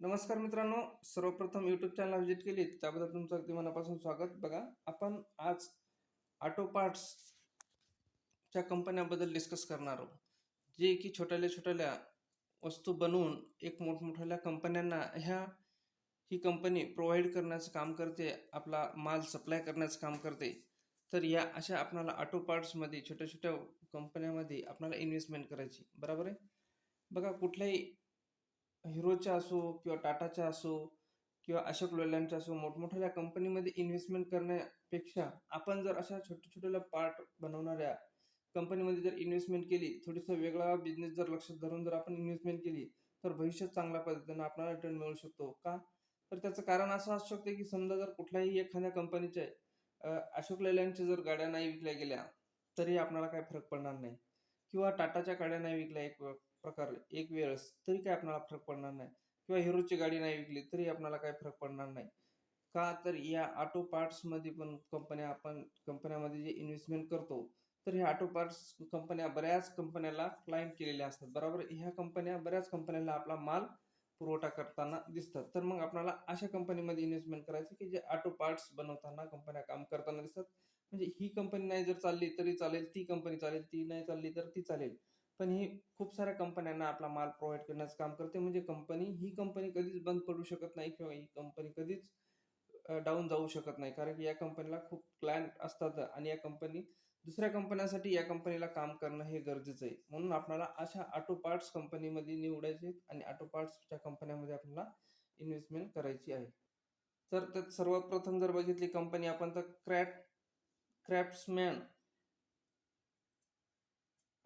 नमस्कार मित्रांनो सर्वप्रथम यूट्यूब चॅनल व्हिजिट केली त्याबद्दल तुमचं अगदी मनापासून स्वागत. बघा आपण आज ऑटो पार्ट्सच्या कंपन्याबद्दल डिस्कस करणार आहोत. जे की छोट्याल्या छोट्याल्या वस्तू बनवून एक मोठमोठ्या कंपन्यांना ह्या ही कंपनी प्रोव्हाइड करण्याचं काम करते आपला माल सप्लाय करण्याचं काम करते. तर या अशा आपणाला ऑटो पार्ट्समध्ये छोट्या छोट्या कंपन्यामध्ये आपणाला इन्व्हेस्टमेंट करायची. बरोबर आहे? बघा कुठल्याही हिरोच्या असो किंवा टाटाच्या असो किंवा अशोक लेलँडच्या असो मोठमोठ्या कंपनीमध्ये इन्व्हेस्टमेंट करण्यापेक्षा आपण जर अशा छोट्या छोट्याला पार्ट बनवणाऱ्या कंपनीमध्ये जर इन्व्हेस्टमेंट केली थोडीसं वेगळा बिझनेस जर लक्षात धरून जर आपण इन्व्हेस्टमेंट केली तर भविष्यात चांगल्या पद्धतीने आपल्याला रिटर्न मिळू शकतो. का? तर त्याचं कारण असं असू शकते की समजा जर कुठल्याही एखाद्या कंपनीच्या अशोक लेलँडच्या जर गाड्या नाही विकल्या गेल्या तरी आपल्याला काही फरक पडणार नाही. किंवा टाटाच्या गाड्या नाही विकल्या एक प्रकार एक वेळेस तरी काय आपल्याला फरक पडणार नाही. किंवा हिरोची गाडी नाही विकली तरी आपल्याला काय फरक पडणार नाही. का तर या ऑटो पार्ट्समध्ये पण कंपन्या आपण कंपन्यामध्ये जे इन्व्हेस्टमेंट करतो तर ह्या ऑटो पार्ट्स कंपन्या बऱ्याच कंपन्याला क्लाइंट केलेल्या असतात. बरोबर? ह्या कंपन्या बऱ्याच कंपन्याला आपला माल पुरवठा करताना दिसतात. तर मग आपल्याला अशा कंपनीमध्ये इन्व्हेस्टमेंट करायचं की जे ऑटो पार्ट्स बनवताना कंपन्या काम करताना दिसतात. म्हणजे ही कंपनी नाही जर चालली तरी चालेल ती कंपनी चालेल ती नाही चालली तर ती चालेल. पण ही खूप साऱ्या कंपन्यांना आपला माल प्रोव्हाइड करण्याचं काम करते. म्हणजे कंपनी ही कंपनी कधीच बंद पडू शकत नाही किंवा ही कंपनी कधीच डाऊन जाऊ शकत नाही. कारण की या कंपनीला खूप क्लायंट असतात आणि या कंपनी दुसऱ्या कंपन्यांसाठी या कंपनीला काम करणं हे गरजेचं आहे. म्हणून आपल्याला अशा ऑटो पार्ट्स कंपनीमध्ये निवडायचे आणि ऑटो पार्ट्सच्या कंपन्यामध्ये आपल्याला इन्व्हेस्टमेंट करायची आहे. तर त्यात सर्वप्रथम जर बघितली कंपनी आपण तर क्रॅप क्रॅफ्ट्समॅन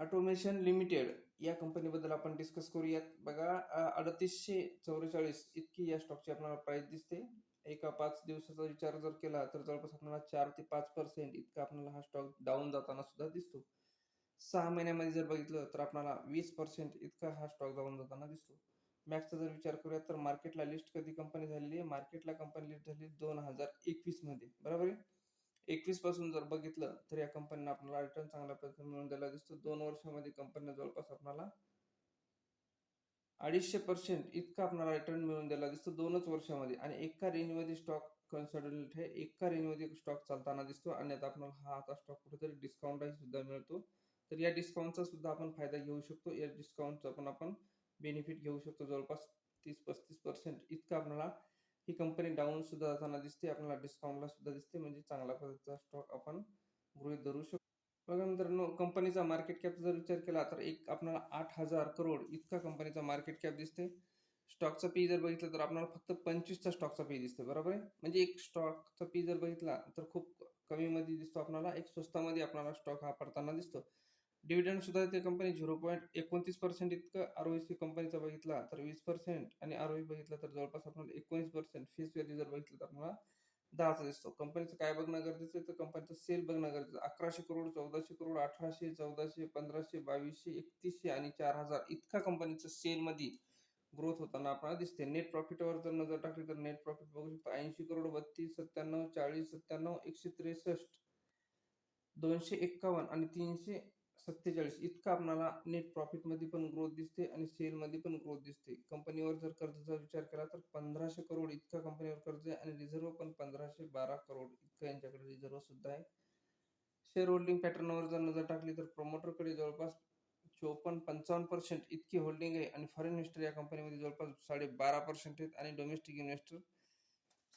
ऑटोमेशन लिमिटेड या कंपनीबद्दल आपण डिस्कस करूयात. बघा अडतीसशे चौवेचाळीस इतकी या स्टॉकची आपल्याला प्राइस दिसते. एका पाच दिवसाचा विचार जर केला तर जवळपास आपल्याला चार ते पाच पर्सेंट इतका आपल्याला हा स्टॉक डाऊन जाताना सुद्धा दिसतो. सहा महिन्यामध्ये जर बघितलं तर आपल्याला वीस पर्सेंट इतका हा स्टॉक डाऊन जाताना दिसतो. मॅक्सचा जर विचार करूया तर मार्केटला लिस्ट कधी कंपनी झालेली आहे? मार्केटला कंपनी लिस्ट झाली दोन हजार एकवीसमध्ये. बरोबर आहे? एकवीसपासून जर बघितलं तर या कंपनीने आपल्याला रिटर्न चांगल्या पद्धतीने मिळून द्यायला दिसतो. दोन वर्षामध्ये कंपनीला जवळपास आपल्याला अडीचशे पर्सेंट इतका आपल्याला रिटर्न मिळून द्यायला दिसतो दोनच वर्षामध्ये. आणि एका रेंजमध्ये स्टॉक कन्सल्टंट आहे. एका रेंजमध्ये स्टॉक चालताना दिसतो. आणि आता आपल्याला हा आता स्टॉक कुठेतरी डिस्काउंटही सुद्धा मिळतो. तर या डिस्काउंटचा सुद्धा आपण फायदा घेऊ शकतो. या डिस्काउंटचा पण आपण बेनिफिट घेऊ शकतो. जवळपास तीस पस्तीस पर्सेंट इतका आपल्याला ही कंपनी डाऊन सुद्धा जाताना दिसते आपल्याला डिस्काउंटला सुद्धा दिसते म्हणजे चांगल्या पद्धतीचा स्टॉक आपण गृहित धरू शकतो. बघा मित्रांनो कंपनीचा मार्केट कॅप जर विचार केला तर एक आपल्याला आठ हजार करोड इतका कंपनीचा मार्केट कॅप दिसते. स्टॉकचा पी जर बघितलं तर आपल्याला फक्त पंचवीसचा स्टॉकचा पी दिसते बरोबर आहे? म्हणजे एक स्टॉकचा पी जर बघितला तर खूप कमीमध्ये दिसतो आपल्याला एक स्वस्तामध्ये आपल्याला स्टॉक हा पडताना दिसतो. डिव्हिडंड सुद्धा ते कंपनी झिरो पॉईंट एकोणतीस पर्सेंट इतकं आर सी कंपनीचा बघितला तर वीस पर्सेंट आणि आर बघितला तर जवळपास आपण एकोणीस पर्सेंट फेस व्हॅल्यू जर बघितलं तर आपल्याला दहाचा दिसतो. कंपनीचं काय बघणं गरजेचं आहे? तर कंपनीचं सेल बघणं गरजेचं अकराशे करोड चौदाशे करोड अठराशे चौदाशे पंधराशे बावीसशे एकतीसशे आणि चार हजार इतका कंपनीचं सेलमध्ये ग्रोथ होताना आपल्याला दिसते नेट प्रॉफिटवर जर नजर टाकली तर नेट प्रॉफिट बघू शकतो. ऐंशी करोड बत्तीस सत्त्याण्णव चाळीस सत्त्याण्णव एकशे त्रेसष्ट दोनशे एक्कावन्न आणि तीनशे सत्तेचाळीस. इतका आपणाला नेट प्रॉफिटमध्ये पण ग्रोथ दिसते आणि सेलमध्ये पण ग्रोथ दिसते. कंपनीवर जर कर्जाचा विचार केला तर पंधराशे करोड इतका कंपनीवर कर्ज आहे आणि रिझर्व पण पंधराशे बारा करोड इतकं यांच्याकडे रिझर्व सुद्धा आहे. शेअर होल्डिंग पॅटर्नवर जर नजर टाकली तर प्रमोटरकडे जवळपास चोपन्न पंचावन्न पर्सेंट इतकी होल्डिंग आहे आणि फॉरेन इन्व्हेस्टर या कंपनीमध्ये जवळपास साडे बारा पर्सेंट आहेत आणि डोमेस्टिक इन्व्हेस्टर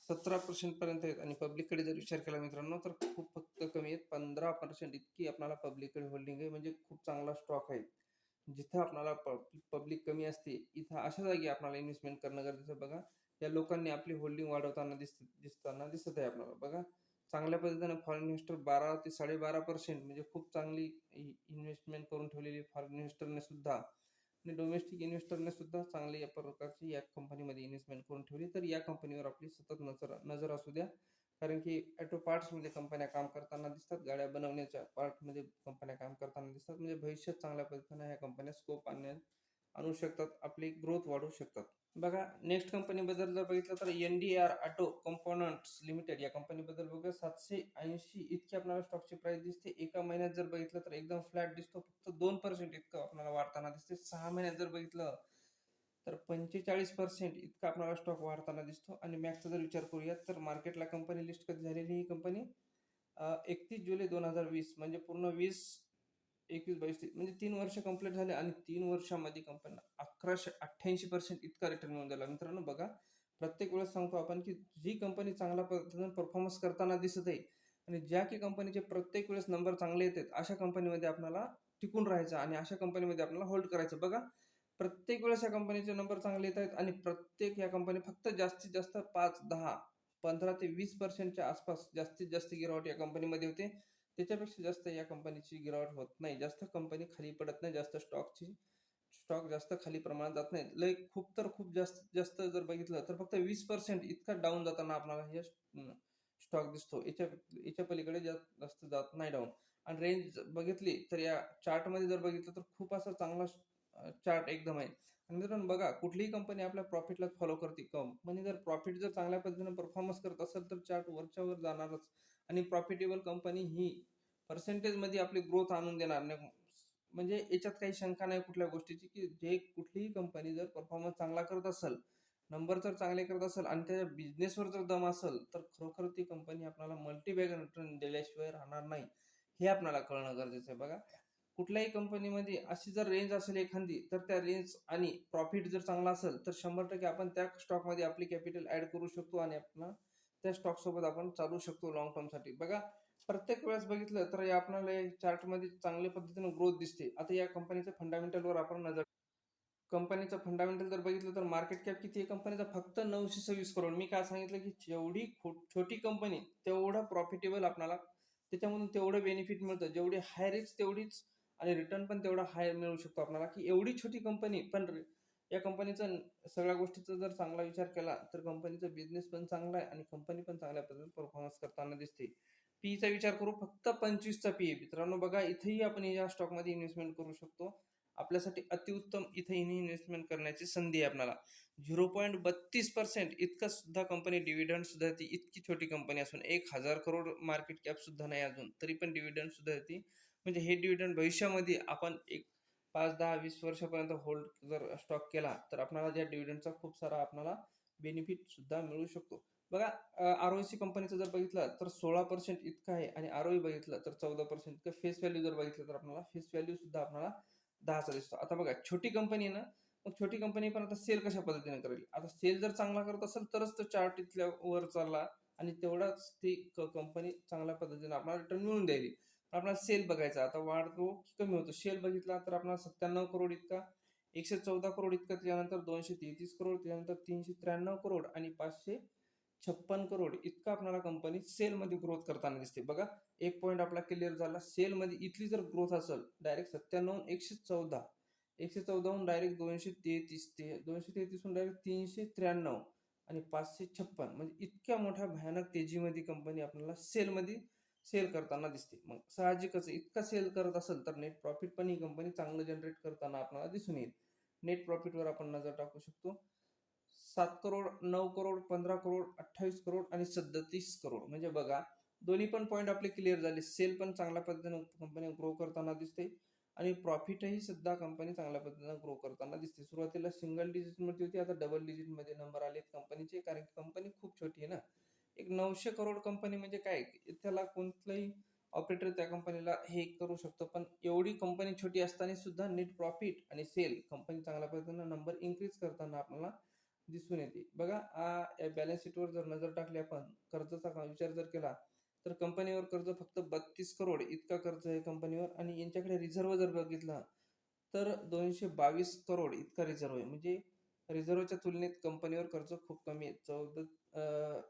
सतरा पर्सेंट पर्यंत आहेत. आणि पब्लिककडे जर विचार केला मित्रांनो तर खूप फक्त कमी आहेत. पंधरा पर्सेंट इतकी आपल्याला पब्लिककडे होल्डिंग आहे. म्हणजे खूप चांगला स्टॉक आहे. जिथं आपल्याला पब्लिक कमी असते इथं अशा जागी आपल्याला इन्व्हेस्टमेंट करणं गरजेचं आहे. बघा या लोकांनी आपली होल्डिंग वाढवताना दिस दिसताना दिसत आहे आपल्याला. बघा चांगल्या पद्धतीने फॉरेन इन्व्हेस्टर बारा ते साडेबारा पर्सेंट म्हणजे खूप चांगली इन्व्हेस्टमेंट करून ठेवलेली फॉरेन इन्व्हेस्टरने सुद्धा आणि डोमेस्टिक इन्व्हेस्टरने सुद्धा चांगले या प्रकारची या कंपनीमध्ये इन्व्हेस्टमेंट करून ठेवली. तर या कंपनीवर आपली सतत नजर नजर असू द्या. कारण की ॲटो पार्ट्समध्ये कंपन्या काम करताना दिसतात. गाड्या बनवण्याच्या पार्टमध्ये कंपन्या काम करताना दिसतात. म्हणजे भविष्यात चांगल्या पद्धतीने ह्या कंपन्या स्कोप आणण्यात आणू शकतात. आपली ग्रोथ वाढवू शकतात. बघा नेक्स्ट कंपनीबद्दल जर बघितलं तर N D R auto components limited या कंपनीबद्दल बघा सातशे ऐंशी इतकी आपल्याला स्टॉकची प्राइस दिसते. एका महिन्यात जर बघितलं तर एकदम फ्लॅट दिसतो. फक्त दोन पर्सेंट इतकं आपल्याला वाढताना दिसते. सहा महिन्यात जर बघितलं तर पंचेचाळीस पर्सेंट इतका आपल्याला स्टॉक वाढताना दिसतो. आणि मॅक्सचा जर विचार करूयात तर मार्केटला कंपनी लिस्ट कधी झालेली ही कंपनी एकतीस जुलै दोन हजार वीस म्हणजे पूर्ण वीस एकवीस बावीस म्हणजे तीन वर्ष कंप्लीट झाले आणि तीन वर्षामध्ये कंपनीला अकराशे अठ्ठ्याऐंशी पर्सेंट इतका रिटर्न मिळून दिला मित्रांनो बघा प्रत्येक वेळेस सांगतो आपण की जी कंपनी चांगल्या पद्धतीनं परफॉर्मन्स करताना दिसत आहे आणि ज्या की कंपनीचे प्रत्येक वेळेस नंबर चांगले येतात अशा कंपनीमध्ये आपल्याला टिकून राहायचं आणि अशा कंपनीमध्ये आपल्याला होल्ड करायचं. बघा प्रत्येक वेळेस या कंपनीचे नंबर चांगले येत आहेत आणि प्रत्येक या कंपनी फक्त जास्तीत जास्त पाच दहा पंधरा ते वीस पर्सेंटच्या आसपास जास्तीत जास्त गिरावट या कंपनीमध्ये होते. त्याच्यापेक्षा जास्त या कंपनीची गिरावट होत नाही. जास्त कंपनी खाली पडत नाही. जास्त स्टॉकची स्टॉक जास्त खाली प्रमाणात जात नाही लय खूप तर खूप जास्त जास्त जर बघितलं तर फक्त वीस पर्सेंट इतका डाऊन जाताना आपल्याला हे स्टॉक दिसतो. याच्या याच्या पलीकडे जास्त जास्त जात नाही डाऊन आणि रेंज बघितली तर या चार्टमध्ये जर बघितलं तर खूप असा चांगला चार्ट एकदम आहे. आणि मित्रांनो बघा कुठलीही कंपनी आपल्या प्रॉफिटला फॉलो करते कंपनी जर प्रॉफिट जर चांगल्या पद्धतीने परफॉर्मन्स करत असेल तर चार्ट वरच्या वर जाणारच. आणि प्रॉफिटेबल कंपनी ही पर्सेंटेजमध्ये आपली ग्रोथ आणून देणार नाही. म्हणजे याच्यात काही शंका नाही कुठल्या गोष्टीची की जे कुठलीही कंपनी जर परफॉर्मन्स चांगला करत असेल नंबर जर चांगले करत असेल आणि त्याच्या बिझनेसवर जर दम असेल तर खरोखर ती कंपनी आपल्याला मल्टीबॅग रिटर्न दिल्याशिवाय राहणार नाही हे आपल्याला कळणं गरजेचं आहे. बघा कुठल्याही कंपनीमध्ये अशी जर रेंज असेल एखादी तर त्या रेंज आणि प्रॉफिट जर चांगला असेल तर शंभर टक्के आपण त्या स्टॉकमध्ये आपली कॅपिटल ऍड करू शकतो आणि आपण त्या स्टॉक सोबत आपण चालू शकतो लॉंग टर्मसाठी बघा प्रत्येक वेळेस बघितलं तर या आपल्याला चार्टमध्ये चांगल्या पद्धतीने ग्रोथ दिसते. आता या कंपनीच्या फंडामेंटलवर आपण नजर कंपनीचं फंडामेंटल जर बघितलं तर मार्केट कॅप किती आहे? कंपनीचा फक्त नऊशे सव्वीस करोड मी काय सांगितलं की जेवढी छोटी कंपनी तेवढं प्रॉफिटेबल आपल्याला त्याच्यामधून तेवढं बेनिफिट मिळतं. जेवढी हाय रिस्क तेवढीच आणि रिटर्न पण तेवढा हाय मिळू शकतो आपल्याला की एवढी छोटी कंपनी पण या कंपनीचा सगळ्या गोष्टीचा जर चांगला विचार केला तर कंपनीचा बिझनेस पण चांगला आहे आणि कंपनी पण चांगल्या पद्धतीने परफॉर्मन्स करताना दिसते. पीचा विचार करू फक्त पंचवीसचा पी मित्रांनो बघा इथेही आपण या स्टॉकमध्ये इन्व्हेस्टमेंट करू शकतो. आपल्यासाठी अतिउत्तम इथे इन्व्हेस्टमेंट करण्याची संधी आहे आपल्याला. झिरो पॉईंट बत्तीस पर्सेंट इतका सुद्धा कंपनी डिव्हिडंड सुद्धा ती इतकी छोटी कंपनी असून एक हजार करोड मार्केट कॅप सुद्धा नाही अजून. तरी पण डिव्हिडंड सुद्धा ती म्हणजे हे डिव्हिडंड भविष्यामध्ये आपण एक पाच दहा वीस वर्षापर्यंत होल्ड जर स्टॉक केला तर आपल्याला त्या डिव्हिडंडचा खूप सारा आपल्याला बेनिफिट सुद्धा मिळू शकतो. बघा आर सी कंपनीचं जर बघितलं तर सोळा पर्सेंट इतकं आहे आणि आर बघितलं तर चौदा पर्सेंट इतकं फेस व्हॅल्यू जर बघितलं तर आपल्याला फेस व्हॅल्यू सुद्धा आपल्याला दहाचा दिसतो. आता बघा छोटी कंपनी आहे ना मग छोटी कंपनी पण आता सेल कशा पद्धतीने करेल? आता सेल जर चांगला करत असेल तरच तो चार्ट इथल्या वर चालला आणि तेवढाच ती कंपनी चांगल्या पद्धतीने आपल्याला रिटर्न मिळून द्यायली. आपल्याला सेल बघायचा आता वाढतो की कमी होतो? सेल बघितला तर आपल्याला सत्त्याण्णव करोड इतका एकशे चौदा करोड इतका त्याच्यानंतर दोनशे तेहतीस करोड त्यानंतर तीनशे त्र्याण्णव करोड आणि पाचशे छप्पन करोड इतका आपल्याला कंपनी सेलमध्ये ग्रोथ करताना दिसते. बघा एक पॉईंट आपला क्लिअर झाला. सेलमध्ये इथली जर ग्रोथ असेल डायरेक्ट सत्त्याण्णव एकशे चौदा. एकशे चौदाहून डायरेक्ट दोनशे तेहतीस ते दोनशे तेहतीसहून डायरेक्ट तीनशे त्र्याण्णव आणि पाचशे छप्पन. म्हणजे इतक्या मोठ्या भयानक तेजीमध्ये कंपनी आपल्याला सेलमध्ये सेल करताना दिसते. मग साहजिकच इतका सेल करत असेल तर नेट प्रॉफिट पण ही कंपनी चांगलं जनरेट करताना आपल्याला दिसून येईल. नेट प्रॉफिटवर आपण नजर टाकू शकतो. सात करोड नऊ करोड पंधरा करोड अठ्ठावीस करोड आणि सदतीस करोड. म्हणजे बघा दोन्ही पण पॉईंट आपले क्लिअर झाले. सेल पण चांगल्या पद्धतीने कंपनी ग्रो करताना दिसते आणि प्रॉफिटही सुद्धा कंपनी चांगल्या पद्धतीने ग्रो करताना दिसते. सुरुवातीला सिंगल डिजिटमध्ये होती आता डबल डिजिटमध्ये नंबर आलेत कंपनीचे कारण की कंपनी खूप छोटी आहे ना. एक नऊशे करोड कंपनी म्हणजे काय? त्याला कोणतंही ऑपरेटर त्या कंपनीला हे करू शकतो. पण एवढी कंपनी छोटी असताना सुद्धा नेट प्रॉफिट आणि सेल कंपनी चांगल्या पद्धतीने नंबर इन्क्रीज करताना आपल्याला दिसून येते. बघा या बॅलन्स शीटवर जर नजर टाकली आपण कर्जाचा विचार जर केला तर कंपनीवर कर्ज फक्त बत्तीस करोड इतका कर्ज आहे कंपनीवर आणि यांच्याकडे रिझर्व जर बघितला तर दोनशे बावीस करोड इतका रिझर्व आहे. म्हणजे रिझर्वच्या तुलनेत कंपनीवर कर्ज खूप कमी आहे. चौदा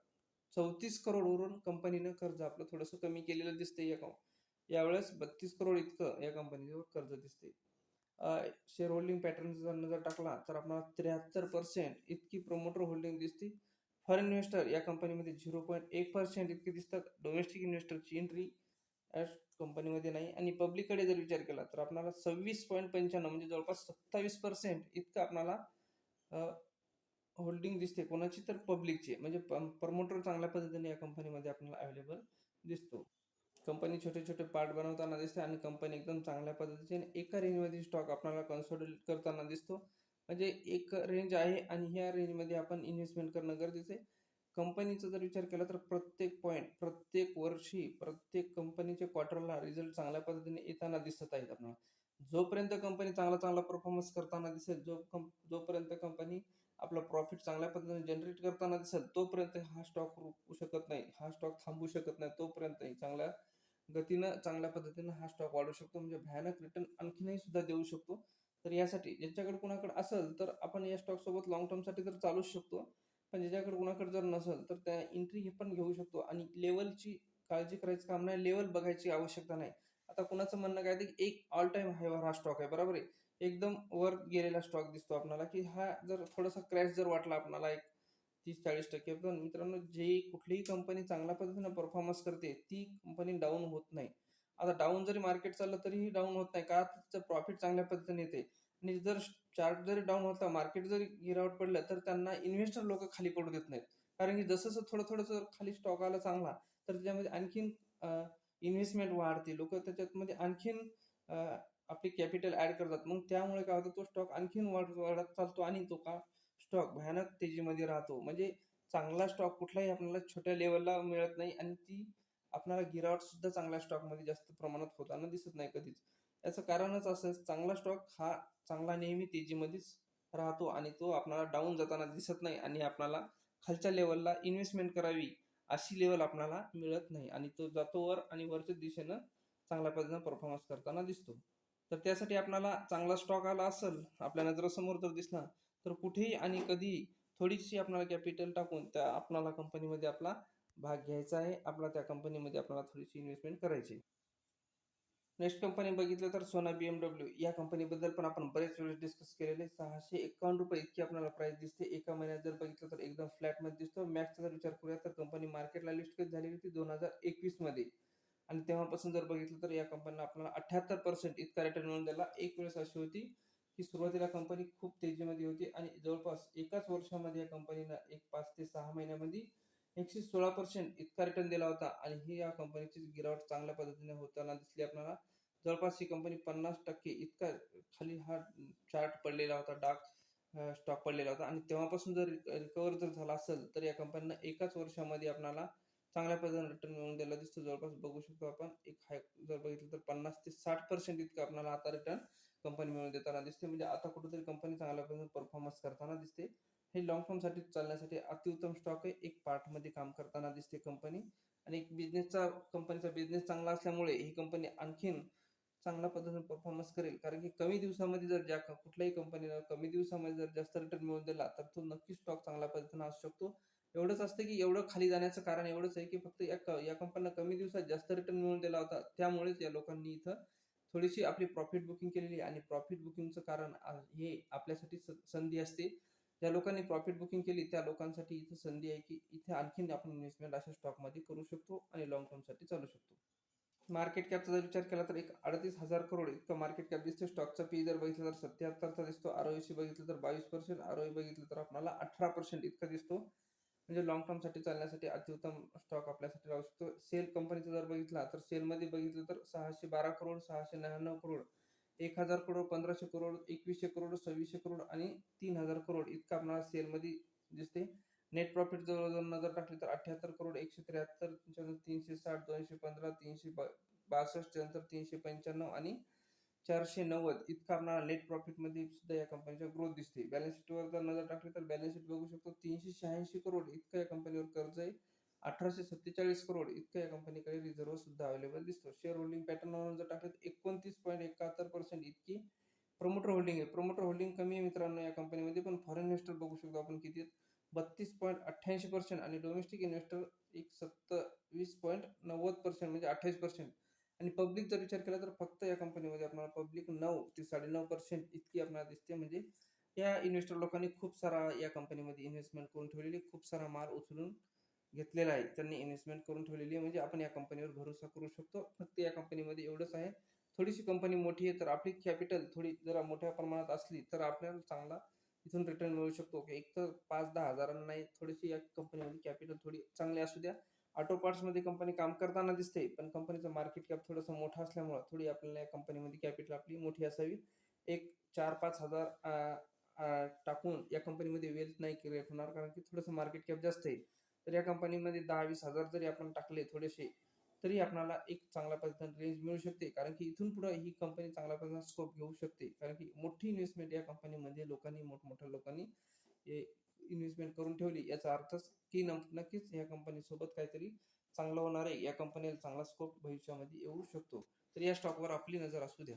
चौतीस करोडवरून कंपनीनं कर्ज आपलं थोडंसं कमी केलेलं दिसतंय या यावेळेस बत्तीस करोड इतकं या कंपनीवर कर्ज दिसते शेअर होल्डिंग पॅटर्न जर नजर टाकला तर आपल्याला त्र्याहत्तर पर्सेंट इतकी प्रमोटर होल्डिंग दिसते. फॉरेन इन्व्हेस्टर या कंपनीमध्ये झिरो पॉईंट एक पर्सेंट इतके दिसतात. डोमेस्टिक इन्व्हेस्टरची एंट्री या कंपनीमध्ये नाही. आणि पब्लिककडे जर विचार केला तर आपल्याला सव्वीस पॉईंट पंच्याण्णव म्हणजे जवळपास सत्तावीस पर्सेंट इतकं आपल्याला होल्डिंग दिसते. कोणाची तर पब्लिकची म्हणजे प्रमोटर चांगल्या पद्धतीने या कंपनीमध्ये आपल्याला अवेलेबल दिसतो. कंपनी छोटे छोटे पार्ट बनवताना दिसते आणि कंपनी एकदम चांगल्या पद्धतीने एका रेंजमध्ये स्टॉक आपल्याला कन्सोलिडेट करताना दिसतो. म्हणजे एक रेंज आहे आणि ह्या रेंजमध्ये आपण इन्व्हेस्टमेंट करणं गरजेचं आहे. कंपनीचा जर विचार केला तर प्रत्येक पॉईंट प्रत्येक वर्षी प्रत्येक कंपनीच्या क्वार्टरला रिझल्ट चांगल्या पद्धतीने येताना दिसत आहेत आपल्याला. जोपर्यंत कंपनी चांगला चांगला परफॉर्मन्स करताना दिसेल जो कं जोपर्यंत कंपनी आपलं प्रॉफिट चांगल्या पद्धतीने जनरेट करताना दिसेल तोपर्यंत हा स्टॉक रुकू शकत नाही हा स्टॉक थांबू शकत नाही तोपर्यंतही चांगल्या गतीनं चांगल्या पद्धतीनं हा स्टॉक वाढू शकतो. म्हणजे भयानक रिटर्न आणखीनही सुद्धा देऊ शकतो. तर यासाठी ज्यांच्याकडे कुणाकडे असेल तर आपण या स्टॉक सोबत लॉंग टर्मसाठी तर चालूच शकतो. पण ज्याच्याकडे कुणाकडे जर नसेल तर त्या एंट्री हे पण घेऊ शकतो. आणि लेवलची काळजी करायचं काम नाही लेवल बघायची आवश्यकता नाही. आता कुणाचं म्हणणं काय आहे की एक ऑल टाइम हायवर हा स्टॉक आहे बरोबर आहे? एकदम वर गेलेला स्टॉक दिसतो आपल्याला की हा जर थोडासा क्रॅश जर वाटला आपल्याला एक तीस चाळीस टक्के. पण मित्रांनो जे कुठलीही कंपनी चांगल्या पद्धतीने परफॉर्मन्स करते ती कंपनी डाऊन होत नाही. आता डाऊन जरी मार्केट चाललं तरीही डाऊन होत नाही. का? त्याचं प्रॉफिट चांगल्या पद्धतीने येते. आणि जर चार्ट जरी डाऊन होता मार्केट जरी गिरावट पडलं तर त्यांना इन्व्हेस्टर लोक खाली पडू देत नाहीत. कारण की जसं जसं थोडं थोडं जर खाली स्टॉक आला चांगला तर त्याच्यामध्ये आणखीन इन्व्हेस्टमेंट वाढते. लोक त्याच्यामध्ये आणखीन आपली कॅपिटल ऍड करतात. मग त्यामुळे काय होतं तो स्टॉक आणखीन वाढ वाढत चालतो आणि तो का स्टॉक भयानक तेजीमध्ये राहतो. म्हणजे चांगला स्टॉक कुठलाही आपल्याला छोट्या लेवलला मिळत नाही आणि ती आपल्याला गिरावट सुद्धा चांगल्या स्टॉकमध्ये जास्त प्रमाणात होताना दिसत नाही कधीच. याचं कारणच असं चांगला स्टॉक हा चांगला नेहमी तेजीमध्येच राहतो आणि तो आपल्याला डाऊन जाताना दिसत नाही आणि आपल्याला खालच्या लेवलला इन्व्हेस्टमेंट करावी अशी लेवल आपल्याला मिळत नाही आणि तो जातो वर आणि वरच्या दिशेनं चांगल्या पद्धतीनं परफॉर्मन्स करताना दिसतो. तर त्यासाठी आपल्याला चांगला स्टॉक आला असेल आपल्या नजरेसमोर जर दिसला तर कुठेही आणि कधी थोडीशी आपणाला कॅपिटल टाकून त्या आपणाला कंपनीमध्ये आपला भाग घ्यायचा आहे. आपला त्या कंपनीमध्ये आपल्याला थोडीशी इन्व्हेस्टमेंट करायची नेक्स्ट कंपनी बघितलं तर सोना बी एमडब्ल्यू या कंपनीबद्दल पण आपण बरेच वेळेस डिस्कस केलेले. सहाशे एकावन्न रुपये इतकी आपल्याला प्राइस दिसते. एका महिन्यात जर बघितलं तर एकदम फ्लॅटमध्ये दिसतो. मॅक्सचा जर विचार करूया तर कंपनी मार्केटला लिस्ट कधी झालेली होती? दोन हजार एकवीसमध्ये आणि तेव्हापासून जर बघितलं तर या कंपनीला आपल्याला अठ्याहत्तर पर्सेंट इतका रिटर्न मिळून दिला एक वेळेस अशी होती. की सुरुवातीला कंपनी खूप तेजीमध्ये होती आणि जवळपास एकाच वर्षामध्ये या कंपनीनं एक पाच ते सहा महिन्यामध्ये एकशे सोळा पर्सेंट इतका रिटर्न दिला होता आणि ही या कंपनीची गिरावट चांगल्या पद्धतीने होताना दिसली. आपल्याला जवळपास ही कंपनी पन्नास टक्के इतका खाली हा चार्ट पडलेला होता डार्क स्टॉक पडलेला होता. आणि तेव्हापासून जर रिकवर जर झाला असेल तर या कंपनीनं एकाच वर्षामध्ये आपल्याला चांगल्या पद्धतीने रिटर्न मिळून दिला दिसतो. जवळपास बघू शकतो आपण एक हाय जर बघितलं तर पन्नास ते साठ पर्सेंट इतकं आपल्याला आता रिटर्न कंपनी मिळून देताना दिसते. म्हणजे आता कुठेतरी कंपनी चांगल्या पद्धतीने परफॉर्मन्स करताना दिसते. हे लॉंग टर्मसाठी चालण्यासाठी अतिउत्तम स्टॉक आहे. एक पार्टमध्ये काम करताना दिसते कंपनी आणि एक बिझनेसचा कंपनीचा बिझनेस चांगला असल्यामुळे ही कंपनी आणखीन चांगल्या पद्धतीने परफॉर्मन्स करेल. कारण की कमी दिवसामध्ये जर ज्या कुठल्याही कंपनीला कमी दिवसामध्ये जर जास्त रिटर्न मिळून दिला तर तो नक्कीच स्टॉक चांगल्या पद्धतीने असू शकतो. एवढंच असतं की एवढं खाली जाण्याचं कारण एवढंच आहे की फक्त या क- या कंपनीला कमी दिवसात जास्त रिटर्न मिळून दिला होता. त्यामुळेच या लोकांनी इथं थोडीशी आपली प्रॉफिट बुकिंग केलेली आणि प्रॉफिट बुकिंगचं कारण हे आपल्यासाठी स- संधी असते. ज्या लोकांनी प्रॉफिट बुकिंग केली त्या लोकांसाठी इथं संधी आहे की इथे आणखीन आपण इन्व्हेस्टमेंट अशा स्टॉकमध्ये करू शकतो आणि लॉंग टर्मसाठी चालू शकतो. मार्केट कॅपचा जर विचार केला तर एक अडतीस हजार करोड इतकं मार्केट कॅप दिसते स्टॉकचा पी जर बघितलं तर सत्याहत्तरचा दिसतो. आरओसी बघितलं तर बावीस पर्सेंट आरओई बघितलं तर आपल्याला अठरा पर्सेंट इतका दिसतो. म्हणजे लॉंग टर्मसाठी चालण्यासाठी अतिउत्तम स्टॉक आपल्यासाठी राहू शकतो. सेल कंपनीचा जर बघितला तर सेलमध्ये बघितलं तर सहाशे बारा करोड सहाशे नव्याण्णव करोड एक हजार करोड पंधराशे करोड एकवीसशे करोड सव्वीसशे करोड आणि तीन हजार करोड इतका आपणाला सेलमध्ये दिसते. नेट प्रॉफिट जवळ जर नजर टाकली तर अठ्याहत्तर करोड एकशे त्र्याहत्तर तीनशे साठ दोनशे पंधरा तीनशे बा- बासष्ट त्यानंतर तीनशे पंच्याण्णव आणि चारशे नव्वद इतका आपल्याला नेट प्रॉफिटमध्ये सुद्धा या कंपनीचा ग्रोथ दिसते बॅलन्स शीटवर जर नजर टाकली तर बॅलन्स शीट बघू शकतो तीनशे शहाऐंशी करोड इतका या कंपनीवर कर्ज आहे. अठराशे सत्तेचाळीस करोड इतका या कंपनीकडे रिझर्व्ह सुद्धा अवेलेबल दिसतो. शेअर होल्डिंग पॅटर्नवर जर टाकलं तर एकोणतीस पॉईंट एकाहत्तर पर्सेंट इतकी प्रमोटर होल्डिंग आहे. प्रमोटर होल्डिंग कमी आहे मित्रांनो या कंपनीमध्ये पण फॉरेन इन्व्हेस्टर बघू शकतो आपण किती बत्तीस पॉईंट अठ्ठ्याऐंशी पर्सेंट आणि डोमेस्टिक इन्व्हेस्टर एक सत्तावीस पॉईंट नव्वद पर्सेंट म्हणजे अठ्ठावीस पर्सेंट आणि पब्लिक जर विचार केला तर फक्त या कंपनीमध्ये आपल्याला पब्लिक नऊ ते साडेनऊ पर्सेंट इतकी आपल्याला दिसते. म्हणजे या इन्व्हेस्टर लोकांनी खूप सारा या कंपनीमध्ये इन्व्हेस्टमेंट करून ठेवलेली खूप सारा माल उचलून घेतलेला आहे. त्यांनी इन्व्हेस्टमेंट करून ठेवलेली आहे. म्हणजे आपण या कंपनीवर भरोसा करू शकतो. फक्त या कंपनीमध्ये एवढंच आहे. थोडीशी कंपनी मोठी आहे तर आपली कॅपिटल थोडी जरा मोठ्या प्रमाणात असली तर आपल्याला चांगला इथून रिटर्न मिळू शकतो. की एक तर पाच दहा हजारांना नाही थोडीशी या कंपनीमध्ये कॅपिटल थोडी चांगली असू द्या. ऑटो पार्ट्समध्ये कंपनी काम करताना दिसते पण कंपनीचं मार्केट कॅप थोडंसं मोठं असल्यामुळं थोडी आपल्याला या कंपनीमध्ये कॅपिटल आपली मोठी असावी. एक चार पाच हजार टाकून या कंपनीमध्ये वेल्थ नाही क्रिएट होणार कारण की थोडंसं मार्केट कॅप जास्त आहे. तर या कंपनीमध्ये दहा वीस हजार जरी आपण टाकले थोडेसे तरी आपल्याला एक चांगल्या पद्धतीने रेंज मिळू शकते. कारण की इथून पुढे ही कंपनी चांगल्या पद्धतीने स्कोप घेऊ शकते. कारण की मोठी इन्व्हेस्टमेंट या कंपनीमध्ये लोकांनी मोठमोठ्या लोकांनी इन्व्हेस्टमेंट करून ठेवली याचा अर्थच की नक्कीच या कंपनी सोबत काहीतरी चांगलं होणार आहे. या कंपनीला चांगला स्कोप भविष्यामध्ये येऊ शकतो. तर या स्टॉकवर आपली नजर असू द्या.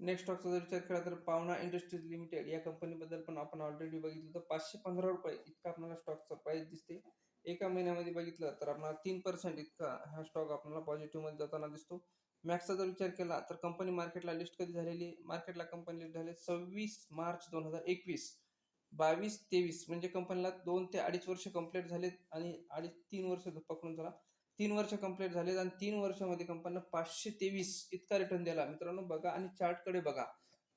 नेक्स्ट स्टॉकचा जर विचार केला तर पावना इंडस्ट्रीज लिमिटेड या कंपनीबद्दल पण आपण ऑलरेडी बघितलं तर पाचशे पंधरा रुपये इतका आपल्याला स्टॉकचा प्राइस दिसते. एका महिन्यामध्ये बघितलं तर आपल्याला तीन पर्सेंट इतका हा स्टॉक आपल्याला पॉझिटिव्हमध्ये जाताना दिसतो. मॅक्सचा जर विचार केला तर कंपनी मार्केटला लिस्ट कधी झालेली मार्केटला कंपनी लिस्ट झाली सव्वीस मार्च दोन हजार एकवीस. बावीस तेवीस म्हणजे कंपनीला दोन ते अडीच वर्ष कंप्लीट झालेत आणि अडीच तीन वर्ष पकडून चला. तीन वर्ष कंप्लीट झालेत आणि तीन वर्षामध्ये कंपनीला पाचशे तेवीस इतका रिटर्न दिला. मित्रांनो बघा आणि चार्टकडे बघा.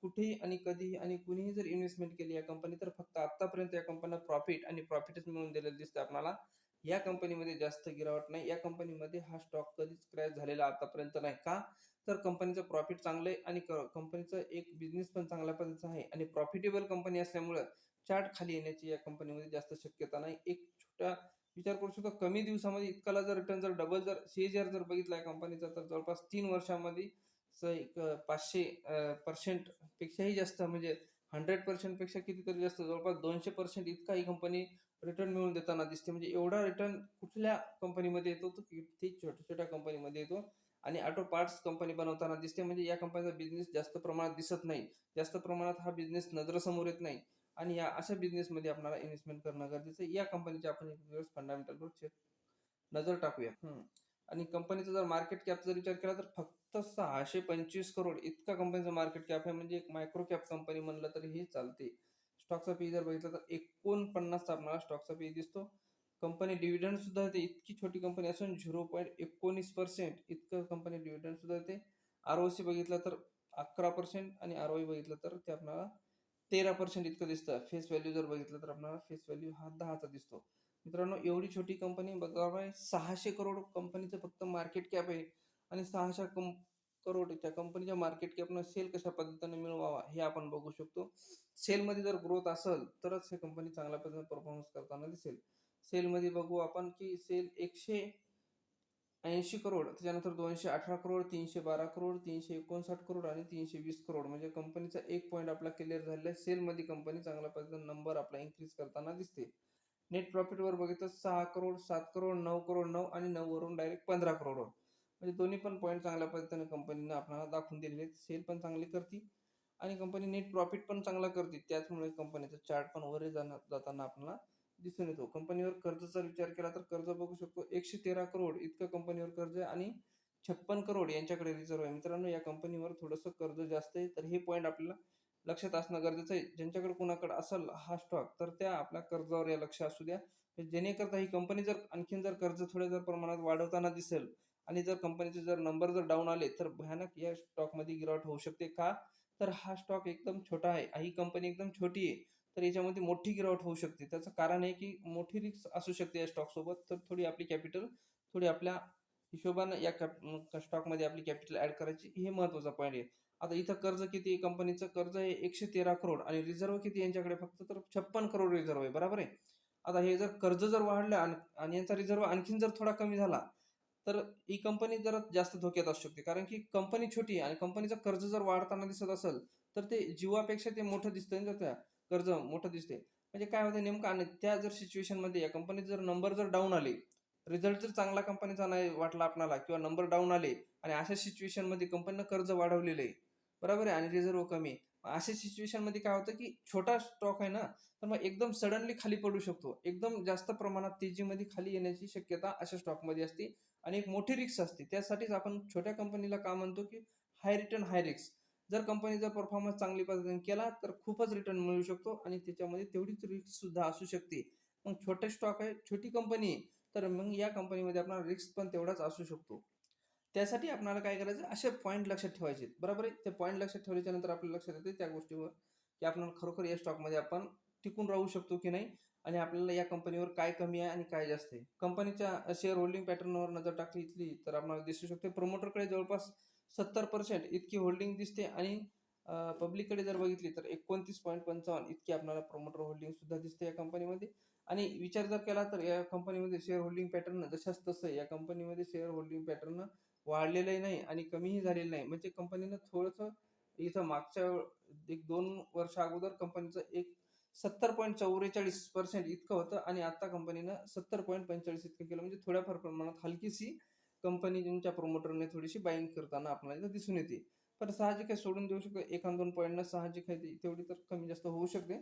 कुठेही आणि कधीही आणि कुणीही जर इन्व्हेस्टमेंट केली या कंपनी तर फक्त आतापर्यंत या कंपनीला प्रॉफिट आणि प्रॉफिटच मिळून दिलेलं दिसतं आपल्याला. या कंपनीमध्ये जास्त गिरावट नाही. या कंपनीमध्ये हा स्टॉक कधीच क्रॅश झालेला आतापर्यंत नाही. का? तर कंपनीचं प्रॉफिट चांगलं आहे आणि कंपनीचं एक बिझनेस पण चांगल्या पद्धतीचा आहे. आणि प्रॉफिटेबल कंपनी असल्यामुळं चार्ट खाली येण्याची या कंपनीमध्ये जास्त शक्यता नाही. एक छोटा विचार करू शकतो कमी दिवसामध्ये इतकाला जर रिटर्न जर डबल जर सीएजआर जर बघितला या कंपनीचा तर जवळपास तीन वर्षामध्ये एक पाचशे पर्सेंट पेक्षाही जास्त म्हणजे हंड्रेड पर्सेंटपेक्षा कितीतरी जास्त जवळपास दोनशे पर्सेंट इतका ही कंपनी रिटर्न मिळून देताना दिसते. म्हणजे एवढा रिटर्न कुठल्या कंपनीमध्ये येतो तो किती छोट्या छोट्या कंपनीमध्ये येतो आणि ऑटो पार्ट्स कंपनी बनवताना दिसते. म्हणजे या कंपनीचा बिझनेस जास्त प्रमाणात दिसत नाही. जास्त प्रमाणात हा बिझनेस नजरेसमोर येत नाही. आणि या अशा बिझनेसमध्ये आपल्याला इन्व्हेस्टमेंट करणं गरजेचं आहे. या कंपनीचे आपण एक दिवस फंडामेंटलवर चेक नजर टाकूया. आणि कंपनीचा जर मार्केट कॅप जर विचार केला तर फक्त सहाशे पंचवीस करोड इतका कंपनीचा मार्केट कॅप आहे. म्हणजे एक मायक्रो कॅप कंपनी म्हणलं तरी हे चालते. स्टॉकचा पी जर बघितला तर एकोणपन्नासचा आपल्याला स्टॉकचा पी दिसतो. कंपनी डिव्हिडंड सुद्धा येते. इतकी छोटी कंपनी असून झिरो पॉईंट एकोणीस पर्सेंट इतकं कंपनी डिव्हिडंड सुद्धा येते. आर ओ सी बघितलं तर अकरा पर्सेंट आणि आर ओ बघितलं तर ते आपल्याला तेरा पर्सेंट इतकं दिसतं. फेस व्हॅल्यू जर बघितलं तर आपल्याला फेस व्हॅल्यू हा दहाचा दिसतो. मित्रांनो एवढी छोटी कंपनी बघा सहाशे करोड कंपनीचं फक्त मार्केट कॅप आहे. आणि सहाशे कम करोड त्या कंपनीच्या मार्केट कॅपनं सेल कशा पद्धतीने मिळवावा हे आपण बघू शकतो. सेलमध्ये जर ग्रोथ असेल तरच हे कंपनी चांगल्या पद्धतीने परफॉर्मन्स करताना दिसेल. सेलमध्ये बघू आपण की सेल एकशे ऐंशी करोड त्याच्यानंतर दोनशे अठरा करोड तीनशे बारा करोड तीनशे एकोणसाठ करोड आणि तीनशे वीस करोड. म्हणजे कंपनीचा एक पॉईंट आपला क्लिअर झालेला आहे. सेलमध्ये कंपनी चांगल्या पद्धतीने नंबर आपला इन्क्रीज करताना दिसते. नेट प्रॉफिटवर बघितलं सहा करोड सात करोड नऊ करोड नऊ आणि नऊ वरून डायरेक्ट पंधरा करोड. म्हणजे दोन्ही पण पॉईंट चांगल्या पद्धतीने कंपनीने आपल्याला दाखवून दिलेले आहेत. सेल पण चांगली करते आणि कंपनी नेट प्रॉफिट पण चांगला करते. त्याचमुळे कंपनीचा चार्ट पण वर जाणं जाताना आपल्याला दिसून येतो. कंपनीवर कर्जाचा विचार केला तर कर्ज बघू शकतो. एकशे तेरा करोड इतकं कंपनीवर कर्ज आहे आणि छप्पन करोड यांच्याकडे रिझर्व आहे. मित्रांनो या कंपनीवर थोडंसं कर्ज जास्त आहे. तर हे पॉईंट आपल्याला लक्षात असणं गरजेचं आहे. ज्यांच्याकडे कुणाकडे असेल हा स्टॉक तर त्या आपल्या कर्जावर या लक्ष असू द्या. जेणेकरता ही कंपनी जर आणखीन जर कर्ज थोड्या जर प्रमाणात वाढवताना दिसेल आणि जर कंपनीचे जर नंबर जर डाऊन आले तर भयानक या स्टॉकमध्ये गिरावट होऊ शकते का? तर हा स्टॉक एकदम छोटा आहे. ही कंपनी एकदम छोटी आहे. तर याच्यामध्ये मोठी गिरावट होऊ शकते. त्याचं कारण आहे की मोठी रिस्क असू शकते या स्टॉक सोबत. तर थोडी आपली कॅपिटल थोडी आपल्या हिशोबानं या कॅप स्टॉकमध्ये आपली कॅपिटल ऍड करायची हे महत्त्वाचा पॉईंट आहे. आता इथं कर्ज किती कंपनीचं कर्ज आहे एकशे तेरा करोड आणि रिझर्व किती यांच्याकडे फक्त तर छप्पन करोड रिझर्व आहे. बरोबर आहे? आता हे जर कर्ज जर वाढलं आणि- आणि यांचा रिझर्व आणखीन जर थोडा कमी झाला तर ही कंपनी जरा जास्त धोक्यात असू शकते. कारण की कंपनी छोटी आणि कंपनीचं कर्ज जर वाढताना दिसत असेल तर ते जीवापेक्षा ते मोठं दिसतं त्या. कर्ज मोठं दिसते म्हणजे काय होतं नेमकं आणि त्या जर सिच्युएशनमध्ये या कंपनीत जर नंबर जर डाऊन आले रिझल्ट जर चांगला कंपनीचा नाही वाटला आपणाला किंवा नंबर डाऊन आले आणि अशा सिच्युएशनमध्ये कंपनीनं कर्ज वाढवलेलं आहे बरोबर आहे? आणि रिझर्व कमी आहे. अशा सिच्युएशनमध्ये काय होतं की छोटा स्टॉक आहे ना तर मग एकदम सडनली खाली पडू शकतो. एकदम जास्त प्रमाणात तेजीमध्ये खाली येण्याची शक्यता अशा स्टॉकमध्ये असते आणि एक मोठी रिस्क असते. त्यासाठीच आपण छोट्या कंपनीला का म्हणतो की हाय रिटर्न हाय रिक्स जर कंपनी जर परफॉर्मन्स चांगली पद्धतीने केला तर खूपच रिटर्न मिळू शकतो आणि त्याच्यामध्ये तेवढीच रिस्क सुद्धा असू शकते. मग छोटे स्टॉक आहे छोटी कंपनी आहे तर मग या कंपनीमध्ये आपला रिस्क पण तेवढाच असू शकतो. त्यासाठी आपल्याला काय करायचं असे पॉईंट लक्षात ठेवायचे. बरोबर आहे? ते पॉईंट लक्षात ठेवल्याच्या नंतर आपल्याला लक्षात येते त्या गोष्टीवर की आपण खरोखर या स्टॉकमध्ये आपण टिकून राहू शकतो की नाही आणि आपल्याला या कंपनीवर काय कमी आहे आणि काय जास्त आहे. कंपनीच्या शेअर होल्डिंग पॅटर्नवर नजर टाकली इथली तर आपल्याला दिसू शकते. प्रमोटरकडे जवळपास सत्तर पर्सेंट इतकी होल्डिंग दिसते आणि पब्लिककडे जर बघितली तर एकोणतीस पॉईंट पंचावन्न इतकी आपल्याला प्रमोटर होल्डिंग सुद्धा दिसते या कंपनीमध्ये आणि विचार जर केला तर या कंपनीमध्ये शेअर होल्डिंग पॅटर्न जशाच तसं या कंपनीमध्ये शेअर होल्डिंग पॅटर्न वाढलेलंही नाही आणि कमीही झालेलं नाही. म्हणजे कंपनीनं थोडंसं इथं मागच्या एक दोन वर्ष अगोदर कंपनीचं एक सत्तर पॉईंट चौवेचाळीस पर्सेंट इतकं होतं आणि आता कंपनीनं सत्तर पॉईंट पंचेचाळीस इतकं केलं. म्हणजे थोड्याफार प्रमाणात हलकीशी कंपनी तुमच्या प्रमोटरने थोडीशी बाईंग करताना आपल्याला दिसून येते. पण साहजिक आहे सोडून देऊ शकतो. एखाद दोन पॉईंटनं साहजिक आहे तेवढी तर कमी जास्त होऊ शकते.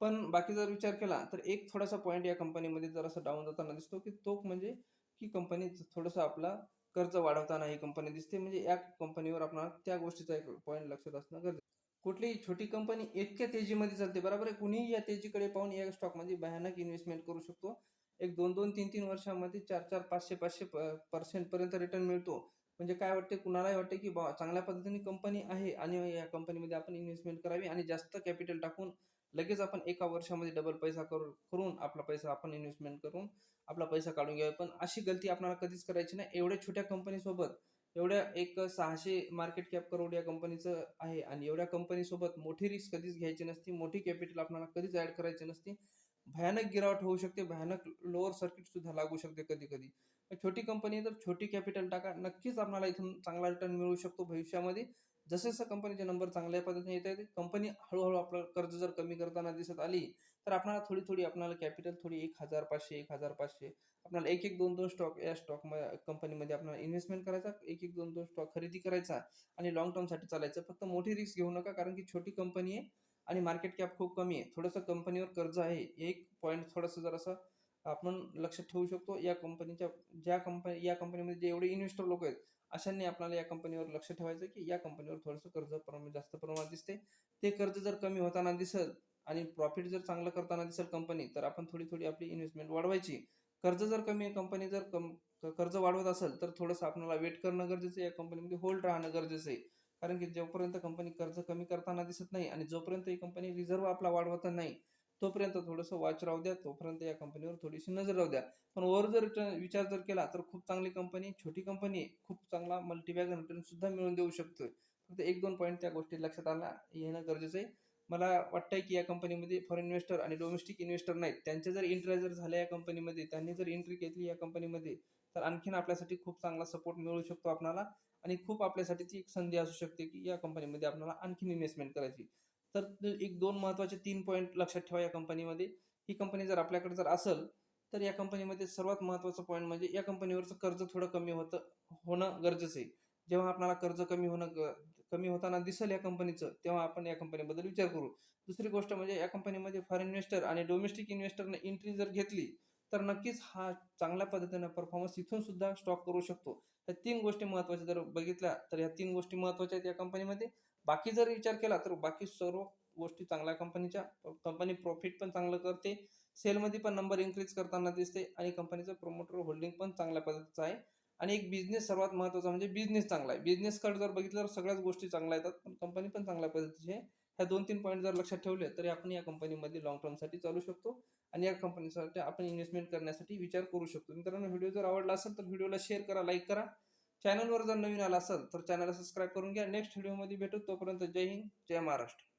पण बाकी जर विचार केला तर एक थोडासा पॉईंट या कंपनीमध्ये जरासा डाऊन जाताना दिसतो की तो म्हणजे की कंपनी थोडंसं आपला कर्ज वाढवताना ही कंपनी दिसते. म्हणजे या कंपनीवर आपण त्या गोष्टीचा एक पॉईंट लक्षात असणं गरजेचं कुठलीही छोटी कंपनी इतक्या तेजीमध्ये चालते बरोबर आहे? कुणीही या तेजीकडे पाहून या स्टॉकमध्ये भयानक इन्व्हेस्टमेंट करू शकतो. एक दोन दोन तीन तीन वर्षामध्ये चार चार पाचशे पाचशे पर्सेंट पर्यंत रिटर्न मिळतो. म्हणजे काय वाटते? कुणालाही वाटते की बा चांगल्या पद्धतीने कंपनी आहे आणि या कंपनीमध्ये आपण इन्व्हेस्टमेंट करावी आणि जास्त कॅपिटल टाकून लगेच आपण एका वर्षामध्ये डबल पैसा करू करून आपला पैसा आपण इन्व्हेस्टमेंट करून आपला पैसा काढून घ्यावा. पण अशी गलती आपल्याला कधीच करायची नाही. एवढ्या छोट्या कंपनीसोबत एवढ्या एक सहाशे मार्केट कॅप करोड या कंपनीचं आहे आणि एवढ्या कंपनीसोबत मोठी रिस्क कधीच घ्यायची नसती. मोठी कॅपिटल आपल्याला कधीच ऍड करायची नसती. भयानक गिरावट होऊ शकते भयानक लोअर सर्किट सुद्धा लागू शकते कधी कधी छोटी कंपनी तर छोटी कॅपिटल टाका नक्कीच आपल्याला इथून चांगला रिटर्न मिळू शकतो भविष्यामध्ये. जसे जसं कंपनीचे नंबर चांगल्या पद्धतीने येत आहेत कंपनी हळूहळू आपलं कर्ज जर कमी करताना दिसत आली तर आपल्याला थोडी थोडी आपल्याला कॅपिटल थोडी एक हजार पाचशे एक हजार पाचशे आपल्याला एक एक दोन दोन स्टॉक या स्टॉक कंपनीमध्ये आपल्याला इन्व्हेस्टमेंट करायचा एक एक दोन दोन स्टॉक खरेदी करायचा आणि लॉंग टर्मसाठी चालायचं. फक्त मोठी रिस्क घेऊ नका कारण की छोटी कंपनी आहे आणि मार्केट कॅप खूप कमी आहे. थोडंसं कंपनीवर कर्ज आहे एक पॉईंट थोडंसं जरासं आपण लक्षात ठेवू शकतो. या कंपनीच्या ज्या कंपनी या कंपनीमध्ये जे एवढे इन्व्हेस्टर लोक आहेत अशांनी आपल्याला या कंपनीवर लक्ष ठेवायचं की या कंपनीवर थोडंसं कर्ज प्रमाण जास्त प्रमाणात दिसते ते कर्ज जर कमी होताना दिसत आणि प्रॉफिट जर चांगलं करताना दिसेल कंपनी तर आपण थोडी थोडी आपली इन्व्हेस्टमेंट वाढवायची. कर्ज जर कमी कंपनी जर कम कर्ज वाढवत असेल तर थोडंसं आपल्याला वेट करणं गरजेचं आहे. या कंपनीमध्ये होल्ड राहणं गरजेचं आहे. कारण की जोपर्यंत कंपनी कर्ज कमी करताना दिसत नाही आणि जोपर्यंत ही कंपनी रिझर्व्ह आपला वाढवत नाही तोपर्यंत थोडंसं वॉच राहू द्या तोपर्यंत या कंपनीवर थोडीशी नजर राहू द्या. पण वर जर रिटर्न विचार जर केला तर खूप चांगली कंपनी छोटी कंपनी खूप चांगला मल्टीबॅग रिटर्न सुद्धा मिळून देऊ शकतोय. फक्त एक दोन पॉईंट त्या गोष्टी लक्षात आला येणं गरजेचं आहे. मला वाटतंय की या कंपनीमध्ये फॉरेन इन्व्हेस्टर आणि डोमेस्टिक इन्व्हेस्टर नाहीत. त्यांचे जर एंट्री जर झाल्या या कंपनीमध्ये त्यांनी जर एंट्री घेतली या कंपनीमध्ये तर आणखीन आपल्यासाठी खूप चांगला सपोर्ट मिळू शकतो आपणाला. आणि खूप आपल्यासाठी ती एक संधी असू शकते की या कंपनीमध्ये आपल्याला आणखीन इन्व्हेस्टमेंट करायची. तर एक दोन महत्त्वाचे तीन पॉईंट लक्षात ठेवा या कंपनीमध्ये ही कंपनी जर आपल्याकडे जर असेल तर या कंपनीमध्ये सर्वात महत्त्वाचं पॉईंट म्हणजे या कंपनीवरचं कर्ज थोडं कमी होतं होणं गरजेचं आहे. जेव्हा आपल्याला कर्ज कमी होणं कमी होताना दिसेल या कंपनीचं तेव्हा आपण या कंपनीबद्दल विचार करू. दुसरी गोष्ट म्हणजे या कंपनीमध्ये फॉरेन इन्व्हेस्टर आणि डोमेस्टिक इन्व्हेस्टरने एंट्री जर घेतली तर नक्कीच हा चांगल्या पद्धतीने परफॉर्मन्स इथून सुद्धा स्टॉक करू शकतो. तर तीन गोष्टी महत्त्वाच्या जर बघितल्या तर या तीन गोष्टी महत्त्वाच्या आहेत या कंपनीमध्ये बाकी जर विचार केला तर बाकी सर्व गोष्टी चांगल्या कंपनीच्या कंपनी प्रॉफिट पण चांगलं करते. सेलमध्ये पण नंबर इन्क्रीज करताना दिसते आणि कंपनीचं प्रमोटर होल्डिंग पण चांगल्या पद्धतीचं आहे. आणि एक बिझनेस सर्वात महत्त्वाचा म्हणजे बिझनेस चांगला आहे. बिझनेसकडे जर बघितलं तर सगळ्याच गोष्टी चांगल्या येतात पण कंपनी पण चांगल्या पद्धतीची आहे. ह्या दोन तीन पॉईंट जर लक्षात ठेवले तरी आपण या कंपनीमध्ये लॉंग टर्मसाठी चालू शकतो. आणि या कंपनीसाठी आपण इन्व्हेस्टमेंट करण्यासाठी विचार करू शकतो. मित्रांनो व्हिडिओ जर आवडला असेल तर व्हिडिओला शेअर करा लाईक करा. चॅनलवर जर नवीन आला असेल तर चॅनलला सबस्क्राईब करून घ्या. नेक्स्ट व्हिडिओमध्ये भेटू. तोपर्यंत जय हिंद जय महाराष्ट्र.